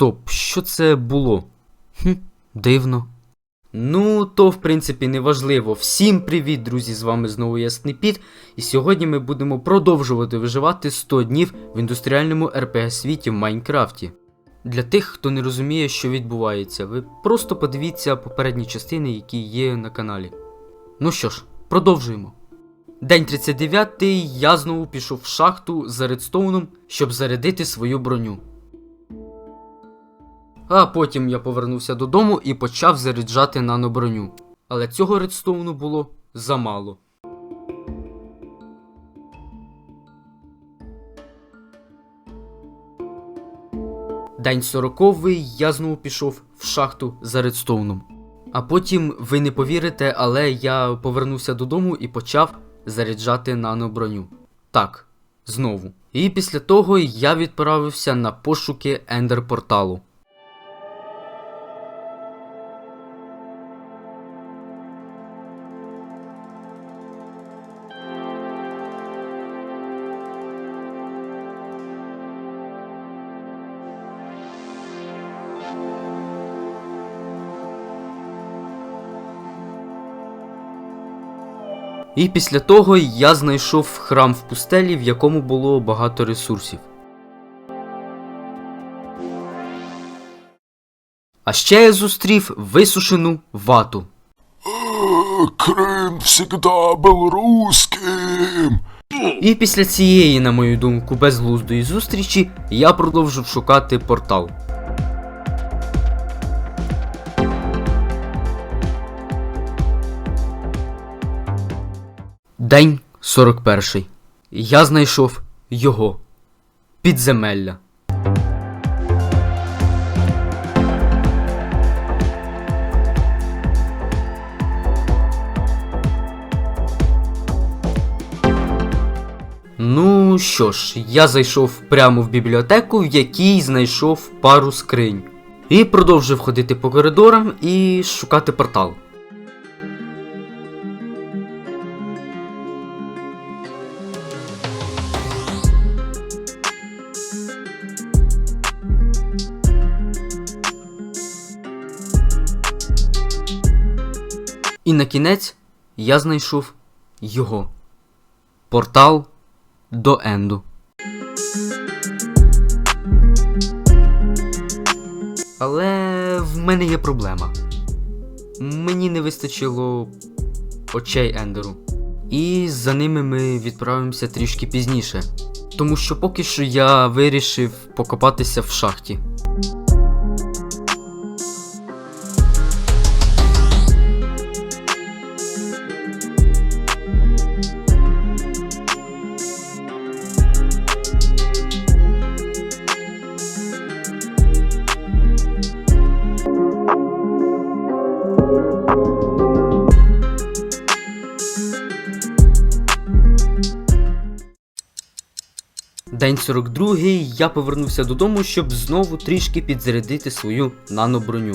Стоп, що це було? Хм, дивно. Ну, то в принципі не важливо. Всім привіт, друзі! З вами знову Ясний Піт. І сьогодні ми будемо продовжувати виживати 100 днів в індустріальному РПГ світі в Майнкрафті. Для тих, хто не розуміє, що відбувається, ви просто подивіться попередні частини, які є на каналі. Ну що ж, продовжуємо. День 39 я знову пішов в шахту за редстоуном, щоб зарядити свою броню. А потім я повернувся додому і почав заряджати наноброню. Але цього редстоуну було замало. День сороковий я знову пішов в шахту за редстоуном. А потім, ви не повірите, але я повернувся додому і почав заряджати наноброню. Так, знову. І після того я відправився на пошуки ендер І після того я знайшов храм в пустелі, в якому було багато ресурсів. А ще я зустрів висушену вату. Крым всегда был русским. І після цієї, на мою думку, безглуздої зустрічі я продовжив шукати портал. День 41. Я знайшов його підземелля. Ну що ж, я зайшов прямо в бібліотеку, в якій знайшов пару скринь. І продовжив ходити по коридорам і шукати портал. Кінець я знайшов його портал до Енду. Але в мене є проблема. Мені не вистачило очей Ендеру. І за ними ми відправимося трішки пізніше. Тому що поки що я вирішив покопатися в шахті. День 42 я повернувся додому, щоб знову трішки підзарядити свою наноброню.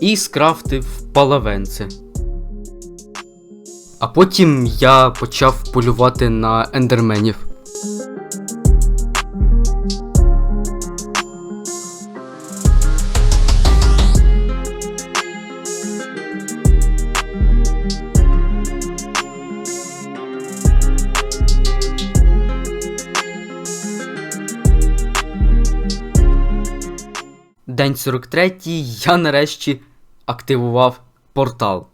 І скрафтив палавенце. А потім я почав полювати на ендерменів. День 43 я нарешті активував портал.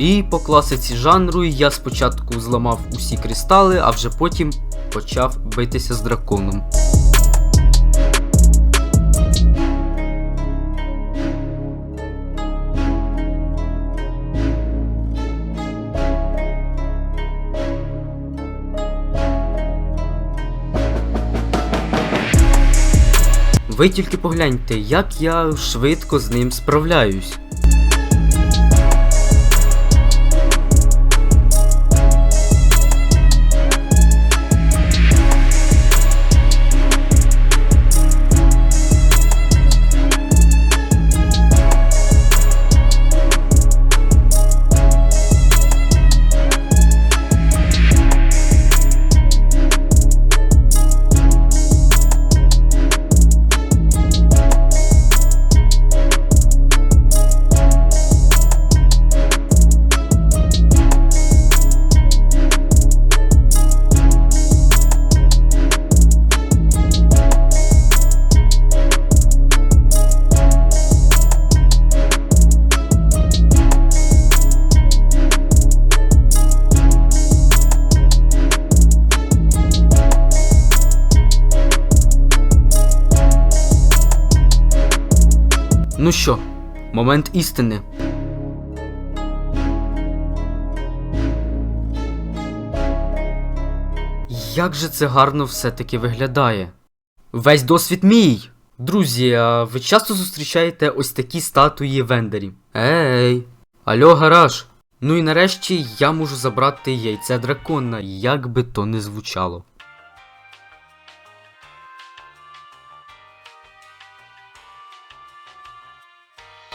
І по класиці жанру я спочатку зламав усі кристали, а вже потім почав битися з драконом. Ви тільки погляньте, як я швидко з ним справляюсь. Ну що, момент істини. Як же це гарно все-таки виглядає? Весь досвід мій! Друзі, а ви часто зустрічаєте ось такі статуї вендерів? Ей! Альо, гараж! Ну і нарешті я можу забрати яйце дракона, як би то не звучало.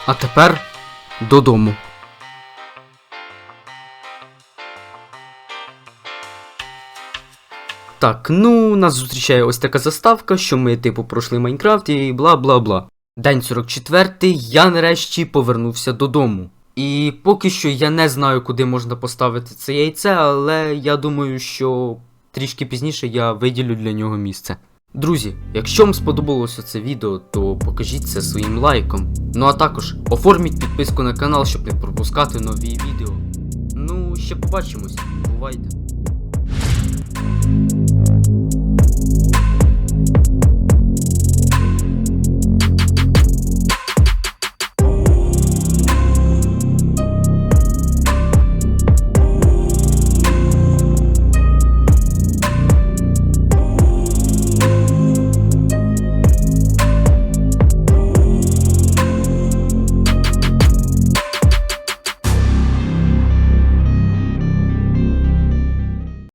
А тепер додому. Так, ну нас зустрічає ось така заставка, що ми типу пройшли Майнкрафт і бла бла бла. День 44, я нарешті повернувся додому. І поки що я не знаю, куди можна поставити це яйце, але я думаю, що трішки пізніше я виділю для нього місце. Друзі, якщо вам сподобалося це відео, то покажіть це своїм лайком. Ну а також оформіть підписку на канал, щоб не пропускати нові відео. Ну, ще побачимось. Бувайте.